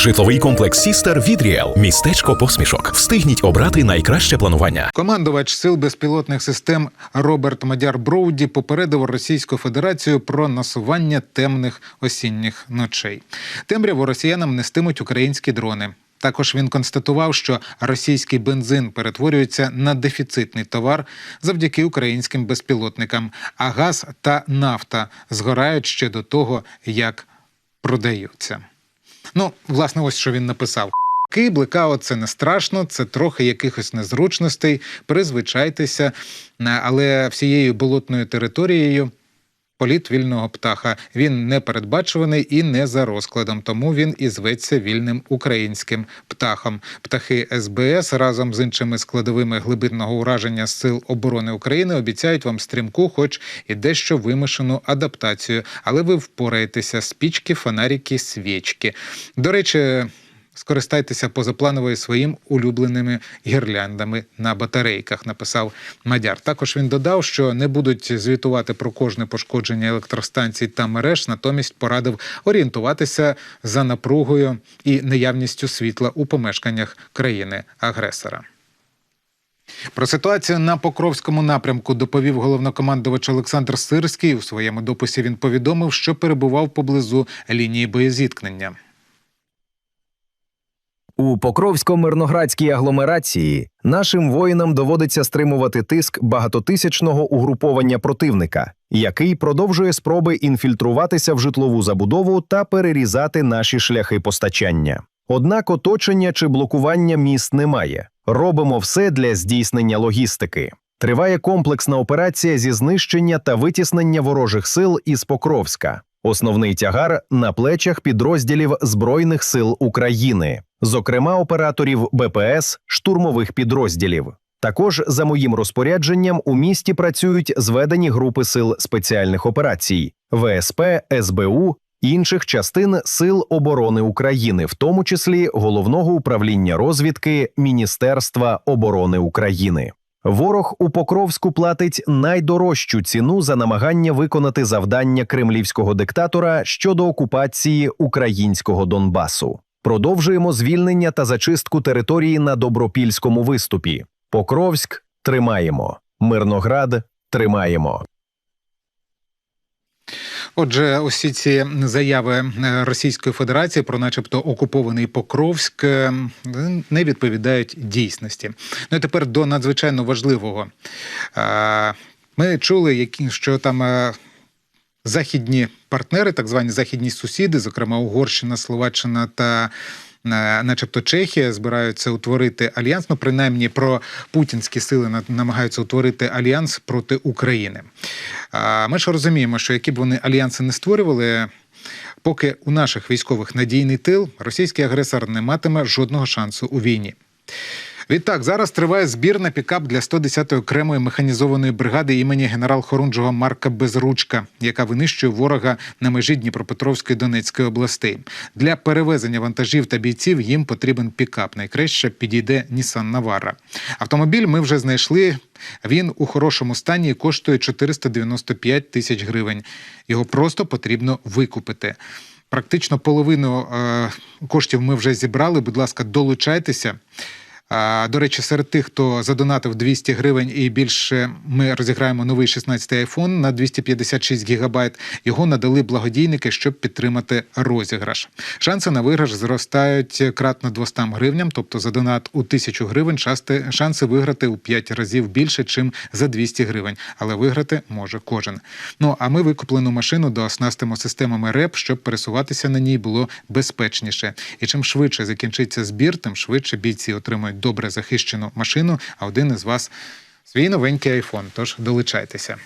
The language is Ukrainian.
Житловий комплекс Сістер від Ріел. Містечко посмішок. Встигніть обрати найкраще планування. Командувач сил безпілотних систем Роберт Мадяр Броуді попередив Російську Федерацію про насування темних осінніх ночей. Темряву росіянам нестимуть українські дрони. Також він констатував, що російський бензин перетворюється на дефіцитний товар завдяки українським безпілотникам, а газ та нафта згорають ще до того, як продаються. Ну, власне, ось що він написав. Ки, блекаут це не страшно, це трохи якихось незручностей. Призвичайтеся, але всією болотною територією. Політ вільного птаха він не передбачуваний і не за розкладом, тому він і зветься вільним українським птахом. Птахи СБС разом з іншими складовими глибинного ураження сил оборони України обіцяють вам стрімку, хоч і дещо вимушену адаптацію. Але ви впораєтеся спічки, фонарики, свічки. До речі. Скористайтеся позаплановою своїм улюбленими гірляндами на батарейках, написав Мадяр. Також він додав, що не будуть звітувати про кожне пошкодження електростанцій та мереж, натомість порадив орієнтуватися за напругою і наявністю світла у помешканнях країни-агресора. Про ситуацію на Покровському напрямку доповів головнокомандувач Олександр Сирський. У своєму дописі він повідомив, що перебував поблизу лінії боєзіткнення. У Покровсько-мирноградській агломерації нашим воїнам доводиться стримувати тиск багатотисячного угруповання противника, який продовжує спроби інфільтруватися в житлову забудову та перерізати наші шляхи постачання. Однак оточення чи блокування міст немає. Робимо все для здійснення логістики. Триває комплексна операція зі знищення та витіснення ворожих сил із Покровська. Основний тягар на плечах підрозділів Збройних сил України, зокрема операторів БПС, штурмових підрозділів. Також за моїм розпорядженням у місті працюють зведені групи сил спеціальних операцій ВСП, СБУ, інших частин Сил оборони України, в тому числі головного управління розвідки Міністерства оборони України. Ворог у Покровську платить найдорожчу ціну за намагання виконати завдання кремлівського диктатора щодо окупації українського Донбасу. Продовжуємо звільнення та зачистку території на добропільському виступі. Покровськ тримаємо. Мирноград тримаємо. Отже, усі ці заяви е, Російської Федерації про, начебто, окупований Покровськ е, не відповідають дійсності. Ну і тепер до надзвичайно важливого. Е, Ми чули, що там. Західні партнери, так звані західні сусіди, зокрема Угорщина, Словаччина та, начебто, Чехія, збираються утворити альянс. Ну, принаймні, про путінські сили на- намагаються утворити альянс проти України. Ми ж розуміємо, що які б вони альянси не створювали. Поки у наших військових надійний тил, російський агресор не матиме жодного шансу у війні. Відтак, зараз триває збір на пікап для 110-ї окремої механізованої бригади імені генерал-хорунжого Марка Безручка, яка винищує ворога на межі Дніпропетровської Донецької областей. Для перевезення вантажів та бійців їм потрібен пікап. Найкраще підійде Нісан Навара. Автомобіль ми вже знайшли. Він у хорошому стані і коштує 495 тисяч гривень. Його просто потрібно викупити. Практично половину е, коштів ми вже зібрали. Будь ласка, долучайтеся. До речі, серед тих, хто задонатив 200 гривень і більше, ми розіграємо новий 16-й айфон на 256 гігабайт. Його надали благодійники, щоб підтримати розіграш. Шанси на виграш зростають кратно 200 гривням, тобто за донат у 1000 гривень шанси, шанси виграти у 5 разів більше, чим за 200 гривень. Але виграти може кожен. Ну а ми викуплену машину дооснастимо системами РЕП, щоб пересуватися на ній було безпечніше. І чим швидше закінчиться збір, тим швидше бійці отримають добре захищену машину. А один із вас свій новенький айфон. Тож долучайтеся.